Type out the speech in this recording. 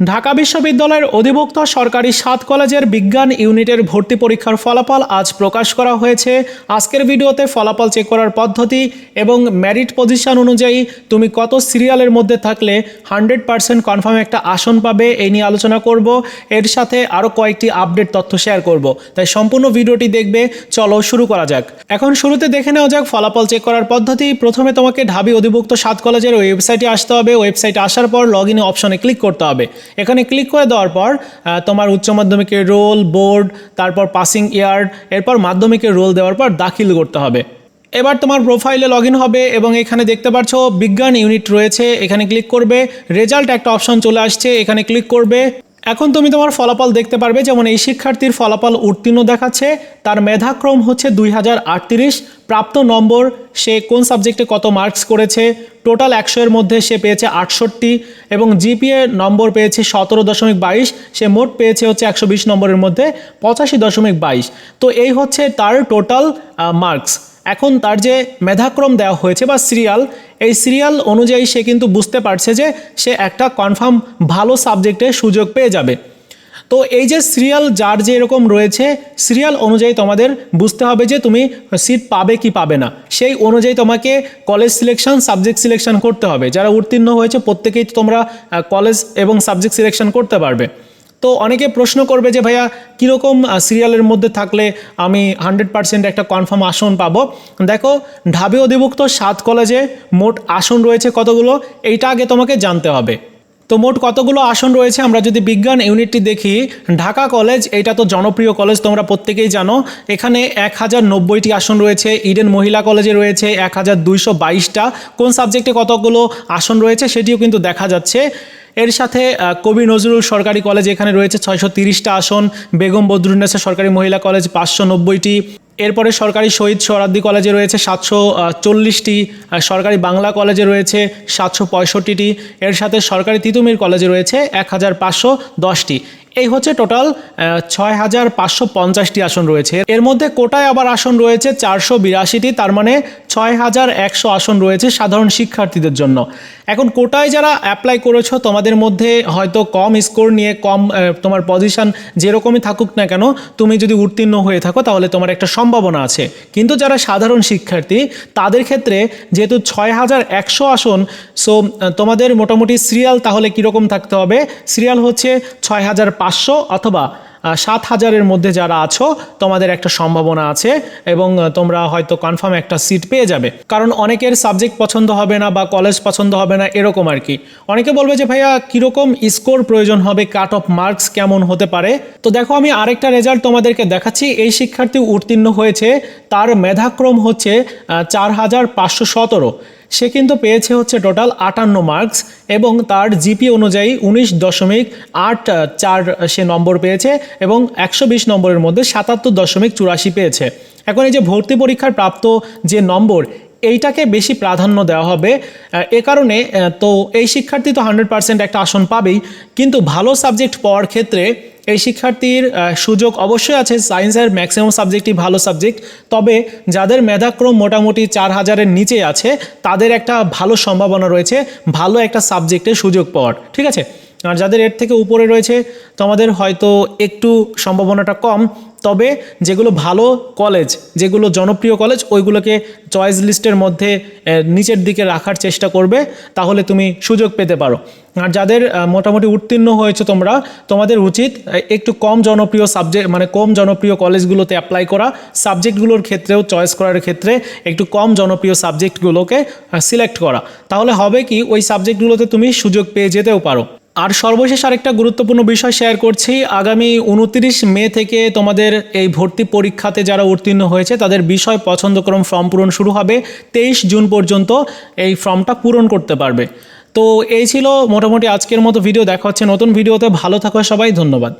ঢাকা বিশ্ববিদ্যালয়ের অধিভুক্ত সরকারি সাত কলেজের বিজ্ঞান ইউনিটের ভর্তি পরীক্ষার ফলাফল আজ প্রকাশ করা হয়েছে। আজকের ভিডিওতে ফলাফল চেক করার পদ্ধতি এবং মেরিট পজিশন অনুযায়ী তুমি কত সিরিয়ালের মধ্যে থাকলে হান্ড্রেড পার্সেন্ট কনফার্ম একটা আসন পাবে এই নিয়ে আলোচনা করব। এর সাথে আরও কয়েকটি আপডেট তথ্য শেয়ার করব। তাই সম্পূর্ণ ভিডিওটি দেখবে, চলো শুরু করা যাক। এখন শুরুতে দেখে নেওয়া যাক ফলাফল চেক করার পদ্ধতি। প্রথমে তোমাকে ঢাবি অধিভুক্ত সাত কলেজের ওয়েবসাইটে আসতে হবে। ওয়েবসাইটে আসার পর লগ ইন অপশনে ক্লিক করতে হবে। এখানে ক্লিক করে দেওয়ার পর তোমার উচ্চ মাধ্যমিকের রোল বোর্ড তারপর পাসিং ইয়ার এরপর মাধ্যমিকের রোল দেওয়ার পর দাখিল করতে হবে। এবার তোমার প্রোফাইলে লগ হবে এবং এখানে দেখতে পাচ্ছ বিজ্ঞান ইউনিট রয়েছে। এখানে ক্লিক করবে রেজাল্ট একটা অপশন চলে আসছে। এখানে ক্লিক করবে এখন তুমি তোমার ফলাফল দেখতে পারবে, যেমন এই শিক্ষার্থীর ফলাফল উত্তীর্ণ দেখাচ্ছে, তার মেধাক্রম হচ্ছে দুই হাজার আটত্রিশ, প্রাপ্ত নম্বর, সে কোন সাবজেক্টে কত মার্কস করেছে, টোটাল একশো এর মধ্যে সে পেয়েছে আটষট্টি, এবং জিপিএ নম্বর পেয়েছে সতেরো দশমিক বাইশ, সে মোট পেয়েছে হচ্ছে একশো বিশ নম্বরের মধ্যে পঁচাশি দশমিক বাইশ। তো এই হচ্ছে তার টোটাল মার্কস। এখন তার যে মেধাক্রম দেওয়া হয়েছে বা সিরিয়াল, এই সিরিয়াল অনুযায়ী সে কিন্তু বুঝতে পারছে যে সে একটা কনফার্ম ভালো সাবজেক্টে সুযোগ পেয়ে যাবে। তো এই যে সিরিয়াল যার যে এরকম রয়েছে, সিরিয়াল অনুযায়ী তোমাদের বুঝতে হবে যে তুমি সিট পাবে কি পাবে না। সেই অনুযায়ী তোমাকে কলেজ সিলেকশন সাবজেক্ট সিলেকশন করতে হবে। যারা উত্তীর্ণ হয়েছে, প্রত্যেকেই তোমরা কলেজ এবং সাবজেক্ট সিলেকশন করতে পারবে। তো অনেকে প্রশ্ন করবে যে ভাইয়া, কীরকম সিরিয়ালের মধ্যে থাকলে আমি হান্ড্রেড পার্সেন্ট একটা কনফার্ম আসন পাবো? দেখো ঢাবি অধিভুক্ত সাত কলেজে মোট আসন রয়েছে কতগুলো? এইটা আগে তোমাকে জানতে হবে। তো মোট কতগুলো আসন রয়েছে? আমরা যদি বিজ্ঞান ইউনিটটি দেখি, ঢাকা কলেজ এটা তো জনপ্রিয় কলেজ তোমরা প্রত্যেকেই জানো। এখানে এক হাজার নব্বইটি আসন রয়েছে ইডেন মহিলা কলেজে রয়েছে, এক হাজার দুইশো বাইশটা। কোন সাবজেক্টে কতগুলো আসন রয়েছে সেটিও কিন্তু দেখা যাচ্ছে। এর সাথে কবি নজরুল সরকারি কলেজ এখানে রয়েছে, ছয়শো তিরিশটা আসন, বেগম বদরুন্নেসা সরকারি মহিলা কলেজ পাঁচশো নব্বইটি, এরপরে সরকারি শহীদ সরাদ্দি কলেজে রয়েছে সাতশো চল্লিশটি সরকারি বাংলা কলেজে রয়েছে সাতশো পঁয়ষট্টিটি, এর সাথে সরকারি তিতুমির কলেজে রয়েছে এক হাজার পাঁচশো দশটি। এই হচ্ছে টোটাল ছয় হাজার পাঁচশো পঞ্চাশটি আসন রয়েছে। এর মধ্যে কোটায় আবার আসন রয়েছে চারশো বিরাশিটি, তার মানে ছয় হাজার একশো আসন রয়েছে সাধারণ শিক্ষার্থীদের জন্য। এখন কোটায় যারা অ্যাপ্লাই করেছ, তোমাদের মধ্যে হয়তো কম স্কোর নিয়ে, কম তোমার পজিশন যেরকমই থাকুক না কেন, তুমি যদি উত্তীর্ণ হয়ে থাকো, তাহলে তোমার একটা সম্ভাবনা আছে। কিন্তু যারা সাধারণ শিক্ষার্থী, তাদের ক্ষেত্রে যেহেতু ছয় হাজার একশো আসন সো তোমাদের মোটামুটি সিরিয়াল তাহলে কীরকম থাকতে হবে? সিরিয়াল হচ্ছে ছয় হাজার পাঁচশো অথবা সাত হাজারের মধ্যে যারা আছো, তোমাদের একটা সম্ভাবনা আছে এবং তোমরা হয়তো কনফার্ম একটা সিট পেয়ে যাবে। কারণ অনেকের সাবজেক্ট পছন্দ হবে না বা কলেজ পছন্দ হবে না, এরকম আর কি। অনেকে বলবে যে, ভাইয়া, কীরকম স্কোর প্রয়োজন হবে? কাট অফ মার্কস কেমন হতে পারে? তো দেখো, আমি আরেকটা রেজাল্ট তোমাদেরকে দেখাচ্ছি। এই শিক্ষার্থী উত্তীর্ণ হয়েছে, তার মেধাক্রম হচ্ছে চার হাজার পাঁচশো সতেরো। সে কিন্তু পেয়েছে হচ্ছে টোটাল আটান্ন মার্কস এবং তার জিপি অনুযায়ী উনিশ দশমিক আট চার সে নম্বর পেয়েছে এবং একশো বিশ নম্বরের মধ্যে সাতাত্তর দশমিক চুরাশি পেয়েছে। এখন এই যে ভর্তি পরীক্ষার প্রাপ্ত যে নম্বর এইটাকে বেশি প্রাধান্য দেওয়া হবে। এ কারণে তো এই শিক্ষার্থী তো হান্ড্রেড পার্সেন্ট একটা আসন পাবেই। কিন্তু ভালো সাবজেক্ট পাওয়ার ক্ষেত্রে এই শিক্ষার্থীর সুযোগ অবশ্যই আছে। সায়েন্সের ম্যাক্সিমাম সাবজেক্টই ভালো সাবজেক্ট তবে যাদের মেধাক্রম মোটামুটি চার হাজারের নিচে আছে, তাদের একটা ভালো সম্ভাবনা রয়েছে, ভালো একটা সাবজেক্টের সুযোগ পাওয়ার। ঠিক আছে? আর যাদের এর থেকে উপরে রয়েছে, তোমাদের হয়তো একটু সম্ভাবনাটা কম। তবে যেগুলো ভালো কলেজ যেগুলো জনপ্রিয় কলেজ ওইগুলোকে চয়েস লিস্টের মধ্যে নিচের দিকে রাখার চেষ্টা করবে, তাহলে তুমি সুযোগ পেতে পারো। আর যাদের মোটামুটি উত্তীর্ণ হয়েছে তোমরা, তোমাদের উচিত একটু কম জনপ্রিয় সাবজেক্ট মানে কম জনপ্রিয় কলেজগুলোতে অ্যাপ্লাই করা। সাবজেক্টগুলোর ক্ষেত্রেও চয়েস করার ক্ষেত্রে একটু কম জনপ্রিয় সাবজেক্টগুলোকে সিলেক্ট করা। তাহলে হবে কি, ওই সাবজেক্টগুলোতে তুমি সুযোগ পেয়ে যেতেও পারো। আর সর্বশেষ আরেকটা গুরুত্বপূর্ণ বিষয় শেয়ার করছি। আগামী উনত্রিশ মে থেকে তোমাদের এই ভর্তি পরীক্ষাতে যারা উত্তীর্ণ হয়েছে, তাদের বিষয় পছন্দক্রম ফর্ম পূরণ শুরু হবে তেইশ জুন পর্যন্ত এই ফর্মটা পূরণ করতে পারবে। তো এই ছিল মোটামুটি আজকের মতো ভিডিও দেখা হচ্ছে নতুন ভিডিওতে ভালো থাকো সবাই। ধন্যবাদ।